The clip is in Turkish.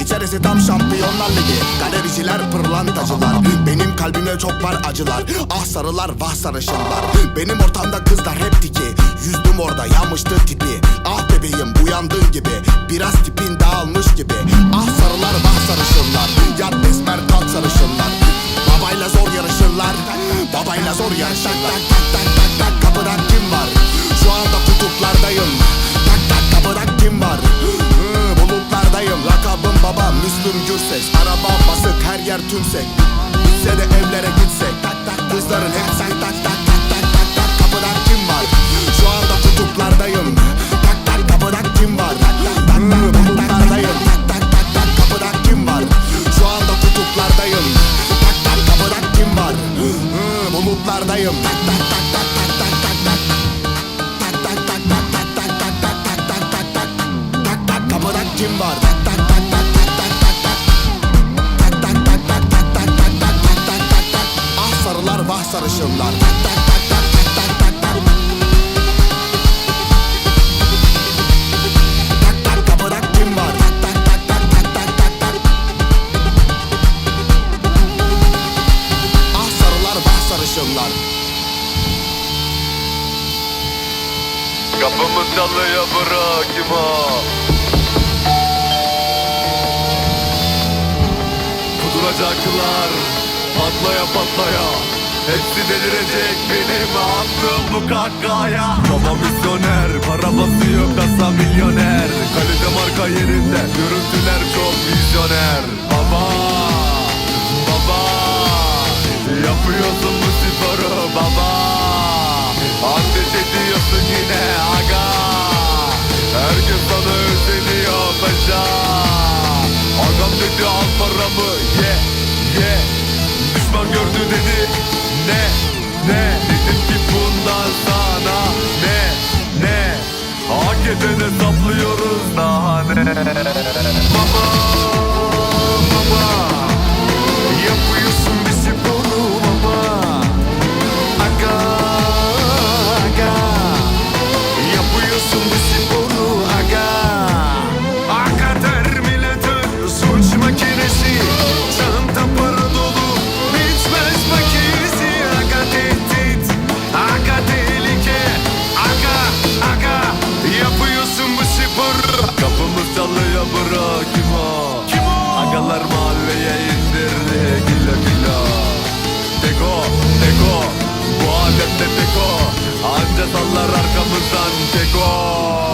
İçerisi tam şampiyonlar ligi. Galericiler pırlantacılar. Benim kalbime çok var acılar. Ah sarılar vah sarışınlar. Benim ortamda kızlar hep diki Yüzdüm orada Müslüm Gürses Araba basık her yer tümsek Bitse de evlere gitsek Tak tak kızların hep sen tak tak tak tak tak tak Kapıda kim var Şu anda kutuplardayım Tak tak kapıda kim var tak bulutlardayım Tak tak tak tak kapıda kim var Şu anda kutuplardayım Tak tak kapıda kim var Bulutlardayım tak tak tak tak tak sarışınlar. Tak tak tak tak tak tak tak tak Tak tak kapıda kim var? Tak tak tak tak tak tak tak Ah sarılar vah sarışınlar. Kapımı çalıya bırakayım ha Kuduracaklar Patlaya patlaya Hepsi delirecek benim aklım bu kahkaya Baba misyoner Para basıyor kasa milyoner. Kalite marka yerinde Görüntüler çok vizyoner. Baba Baba Yapıyorsun bu sporu baba. Ateş ediyorsun yine aga. Herkes sana özeniyor paşa. Agam dedi al paramı ye ye Düşman gördü dedi. Ne ne? Dedim ki bundan sana ne ne? Hak edene saplıyoruz daha ne Baba baba Dalınca sallar arkamızdan Çeko